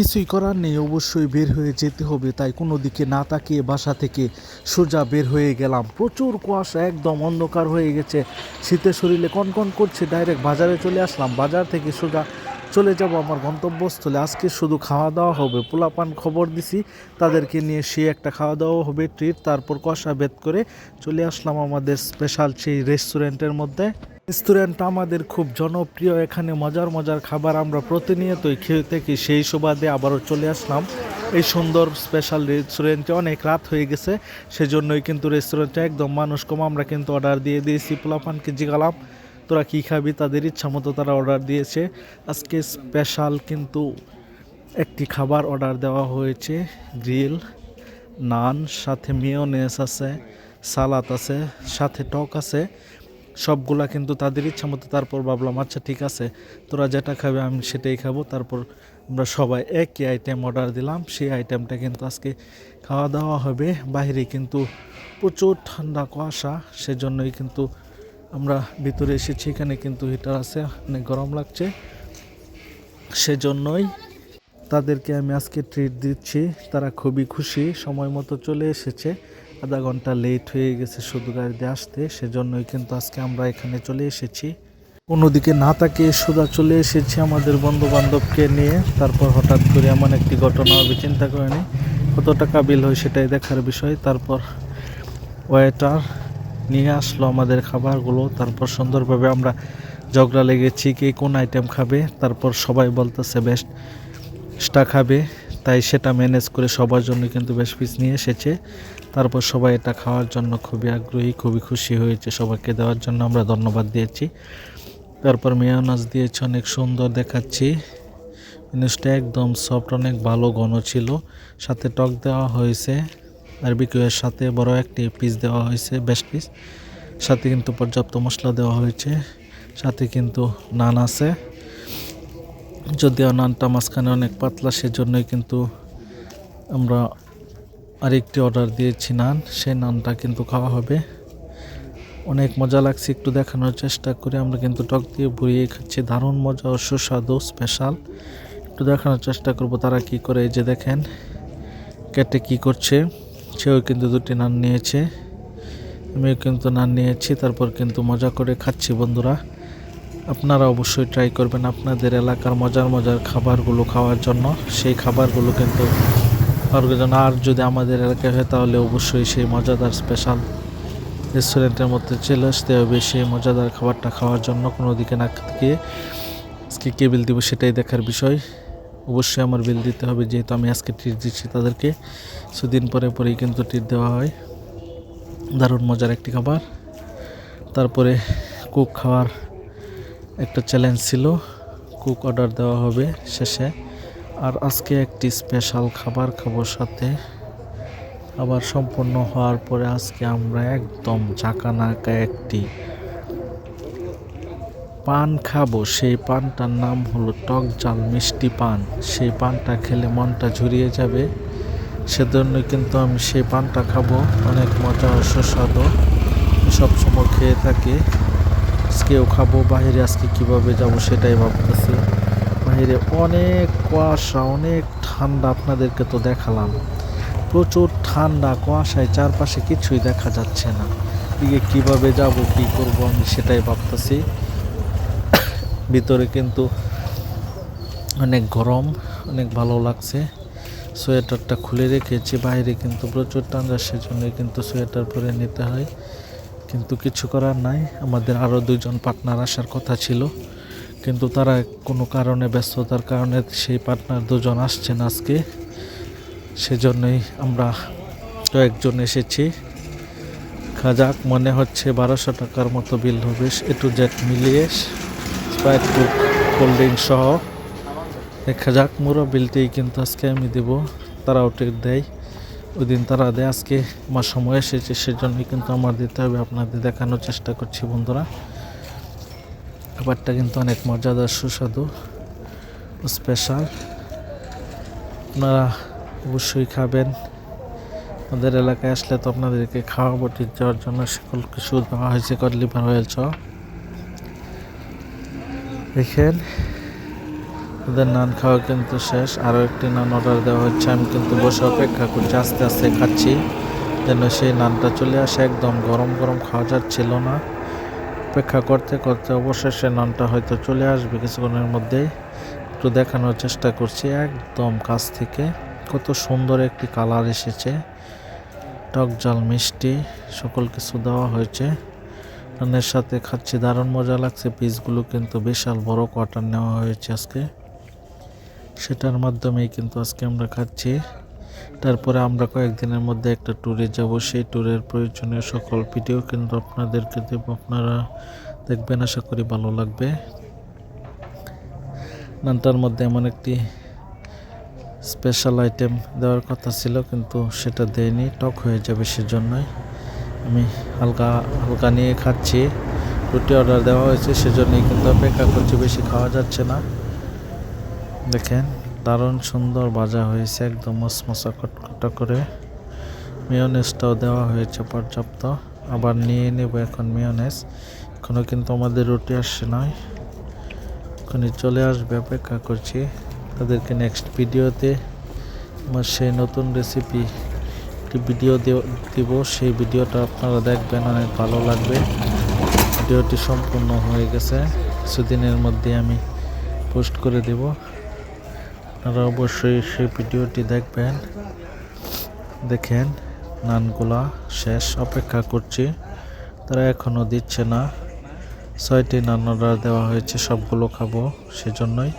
কিছুই করার নেই, অবশ্যই বের হয়ে যেতে হবে। তাই কোনো দিকে না তাকিয়ে বাসা থেকে সোজা বের হয়ে গেলাম। প্রচুর কুয়াশা, একদম অন্ধকার হয়ে গেছে। শীতের শরীরে কনকন করছে, ডাইরেক্ট বাজারে চলে আসলাম। বাজার থেকে সোজা চলে যাব আমার গন্তব্যস্থলে। আজকে শুধু খাওয়া দাওয়া হবে। পোলাপান খবর দিছি, তাদেরকে নিয়ে সে একটা খাওয়া দাওয়া হবে, ট্রিট, তারপর কষা বেদ করে চলে আসলাম আমাদের স্পেশাল সেই রেস্টুরেন্টের মধ্যে। রেস্টুরেন্টটা আমাদের খুব জনপ্রিয়, এখানে মজার মজার খাবার আমরা প্রতিনিয়তই খেয়ে থাকি, সেই সুবাদে আবারও চলে আসলাম। এই সুন্দর স্পেশাল রেস্টুরেন্টে অনেক রাত হয়ে গেছে, সেজন্যই কিন্তু রেস্টুরেন্টে একদম মানুষ কম। আমরা কিন্তু অর্ডার দিয়ে দিয়েছি, পোলাপানকে জিগালাম। তোরা কী খাবি? তাদের ইচ্ছা মতো তারা অর্ডার দিয়েছে। আজকে স্পেশাল কিন্তু একটি খাবার অর্ডার দেওয়া হয়েছে গ্রিল নান সাথে মিওনেস আছে সালাদ আছে, সাথে টক আছে। সবগুলা কিন্তু তাদের ইচ্ছা মতো তারপর ভাবলাম আচ্ছা ঠিক আছে, তোরা যেটা খাবে আমি সেটাই খাব। তারপর আমরা সবাই একই আইটেম অর্ডার দিলাম। সেই আইটেমটা কিন্তু আজকে খাওয়া দাওয়া হবে। বাইরে কিন্তু প্রচুর ঠান্ডা, কুয়াশা, সেজন্যই কিন্তু আমরা ভিতরে এসেছি। এখানে কিন্তু হিটার আছে, অনেক গরম লাগছে। সেজন্যই তাদেরকে আমি আজকে ট্রিট দিচ্ছি। তারা খুবই খুশি, সময় মতো চলে এসেছে। আধা ঘণ্টা লেট হয়ে গেছে শুধু গাড়িতে আসতে, সেজন্যই কিন্তু আজকে আমরা এখানে চলে এসেছি। অন্যদিকে না তাকিয়ে সোজা চলে এসেছি আমাদের বন্ধু বান্ধবকে নিয়ে। তারপর হঠাৎ করে এমন একটি ঘটনা হবে, চিন্তা করেনি কত টাকা বিল হয় সেটাই দেখার বিষয়। তারপর ওয়েটার নিয়ে আসলো আমাদের খাবারগুলো। তারপর সুন্দরভাবে আমরা ঝগড়া লেগেছি, কে কোন আইটেম খাবে। তারপর সবাই বলতেছে বেস্টটা খাবে। তাই সেটা ম্যানেজ করে সবার জন্য কিন্তু বেশ পিস নিয়ে এসেছে। তারপর সবাই এটা খাওয়ার জন্য খুবই আগ্রহী, খুবই খুশি হয়েছে সবাইকে দেওয়ার জন্য, আমরা ধন্যবাদ দিয়েছি। তারপর মেয়নাজ দিয়েছে, অনেক সুন্দর দেখাচ্ছি। জিনিসটা একদম সফট অনেক ভালো ঘন ছিল। সাথে টক দেওয়া হয়েছে বারবিকিউয়ের সাথে বড় একটি পিস দেওয়া হয়েছে বেশ পিস সাথে কিন্তু পর্যাপ্ত মশলা দেওয়া হয়েছে, সাথে কিন্তু নান আছে। যদিও নানটা মাঝখানে অনেক পাতলা, সেজন্যই কিন্তু আমরা আরেকটি অর্ডার দিয়েছি নান, সেই নানটা কিন্তু খাওয়া হবে। অনেক মজা লাগছে একটু দেখানোর চেষ্টা করে, আমরা কিন্তু টক দিয়ে ভরিয়ে খাচ্ছি। দারুণ মজা ও সুস্বাদু স্পেশাল একটু দেখানোর চেষ্টা করব তারা কি করে যে দেখেন, কেটে কি করছে। সেও কিন্তু দুটি নান নিয়েছে। আমিও কিন্তু নান নিয়েছি, তারপর কিন্তু মজা করে খাচ্ছি বন্ধুরা। আপনারা অবশ্যই ট্রাই করবেন আপনাদের এলাকার মজার মজার খাবারগুলো খাওয়ার জন্য। সেই খাবারগুলো কিন্তু জন্য আর যদি আমাদের এলাকায় হয় তাহলে অবশ্যই সেই মজাদার স্পেশাল রেস্টুরেন্টের মধ্যে চলে আসতে হবে। সেই মজাদার খাবারটা খাওয়ার জন্য কোনো দিকে না গিয়ে আজকে কে বিল দিব সেটাই দেখার বিষয়। অবশ্যই আমার বিল দিতে হবে, যেহেতু আমি আজকে ট্রিট দিচ্ছি তাদেরকে। কিছুদিন পরে পরেই কিন্তু ট্রিট দেওয়া হয়। দারুণ মজার একটি খাবার। তারপরে কুক খাওয়ার একটা চ্যালেঞ্জ ছিল। কুক অর্ডার দেওয়া হবে শেষে। আর আজকে একটি স্পেশাল খাবার খাব সাথে। আবার সম্পূর্ণ হওয়ার পরে আজকে আমরা একদম ঝাঁকানাকা একটি পান খাব। সেই পানটার নাম হলো টক জাল মিষ্টি পান। সেই পানটা খেলে মনটা ঝুরিয়ে যাবে। সেজন্য কিন্তু আমি সেই পানটা খাব। অনেক মজা সুস্বাদু। সবসময় খেয়ে থাকি। আজকেও খাব। বাইরে আজকে কীভাবে যাব সেটাই ভাবতেছি। বাইরে অনেক কুয়াশা, অনেক ঠান্ডা আপনাদেরকে তো দেখালাম। প্রচুর ঠান্ডা, কুয়াশায় চারপাশে কিছুই দেখা যাচ্ছে না। দিকে কীভাবে যাব, কি করব আমি সেটাই ভাবতেছি। ভিতরে কিন্তু অনেক গরম, অনেক ভালো লাগছে। সোয়েটারটা খুলে রেখেছি, বাইরে কিন্তু প্রচুর ঠান্ডা, সেজন্য কিন্তু সোয়েটার পরে নিতে হয়। কিন্তু কিছু করার নাই, আমাদের আরও দুজন পার্টনার আসার কথা ছিল। কিন্তু তারা কোনো কারণে ব্যস্ততার কারণে সেই পার্টনার দুজন আসছেন আজকে। সেজন্যই আমরা কয়েকজন এসেছি। খাজাক মনে হচ্ছে বারোশো টাকার মতো বিল হবে। এ টু মিলিয়ে স্প্রাইট কোক কোল্ড ড্রিঙ্ক সহ। দেখা যাক মুরো বিলটি কিন্তু আজকে আমি দেব। তারা টেক দেয়। ওই দিন তারা দেয়। আজকে আমার সময় এসেছে, সেজন্যই কিন্তু আমার দিতে হবে। আপনাদের দেখানোর চেষ্টা করছি বন্ধুরা। খাবারটা কিন্তু অনেক মজাদার সুস্বাদু স্পেশাল আপনারা অবশ্যই খাবেন। আমাদের এলাকায় আসলে তো আপনাদেরকে খাওয়া ঠিক যাওয়ার জন্য। সকল কিছু দেওয়া হয়েছে কডলিভার অয়েল চ দেখেন ওদের নান খাওয়া কিন্তু শেষ। আরও একটি নান অর্ডার দেওয়া হচ্ছে। আমি কিন্তু বসে অপেক্ষা করছি, আস্তে আস্তে খাচ্ছি। যেন সেই নানটা চলে আসে। একদম গরম গরম খাওয়া যাচ্ছিল না। অপেক্ষা করতে করতে অবশেষে নানটা হয়তো চলে আসবে কিছুক্ষণের মধ্যেই। একটু দেখানোর চেষ্টা করছি, একদম কাছ থেকে। কত সুন্দর একটি কালার এসেছে। টক জাল মিষ্টি, সকল কিছু দেওয়া হয়েছে। নানের সাথে খাচ্ছি, দারুণ মজা লাগছে। পিসগুলো কিন্তু বিশাল বড় কোয়ার্টার নেওয়া হয়েছে আজকে। সেটার মাধ্যমেই কিন্তু আজকে আমরা খাচ্ছি। তারপরে আমরা কয়েকদিনের মধ্যে একটা ট্যুরে যাব। সেই ট্যুরের প্রয়োজনীয় সকল ভিডিও কিন্তু আপনাদেরকে দেব। আপনারা দেখবেন, আশা করি ভালো লাগবে। নানটার মধ্যে এমন একটি স্পেশাল আইটেম দেওয়ার কথা ছিল, কিন্তু সেটা দেয়নি। টক হয়ে যাবে সেজন্যই। আমি হালকা হালকা নিয়ে খাচ্ছি। রুটি অর্ডার দেওয়া হয়েছে, সেজন্যই কিন্তু অপেক্ষা করছি। বেশি খাওয়া যাচ্ছে না। দেখেন। দারুণ সুন্দর ভাজা হয়েছে, একদম মশমশা কটকটা করে। মিওনেসটাও দেওয়া হয়েছে পর্যাপ্ত। আবার নিয়ে নেব এখন মিওনেস এখনও কিন্তু আমাদের রুটি আসছে নয় এখনই চলে আসবে, অপেক্ষা করছি। তাদেরকে নেক্সট ভিডিওতে আমার সেই নতুন রেসিপি একটি ভিডিও দিব। সেই ভিডিওটা আপনারা দেখবেন, অনেক ভালো লাগবে। ভিডিওটি সম্পূর্ণ হয়ে গেছে। কিছুদিনের মধ্যে আমি পোস্ট করে দেব। আপনারা অবশ্যই সেই ভিডিওটি দেখবেন। দেখেন, নানগুলা শেষ অপেক্ষা করছি। তারা এখনও দিচ্ছে না। ছয়টি নান অর্ডার দেওয়া হয়েছে, সবগুলো খাব, সেজন্যই।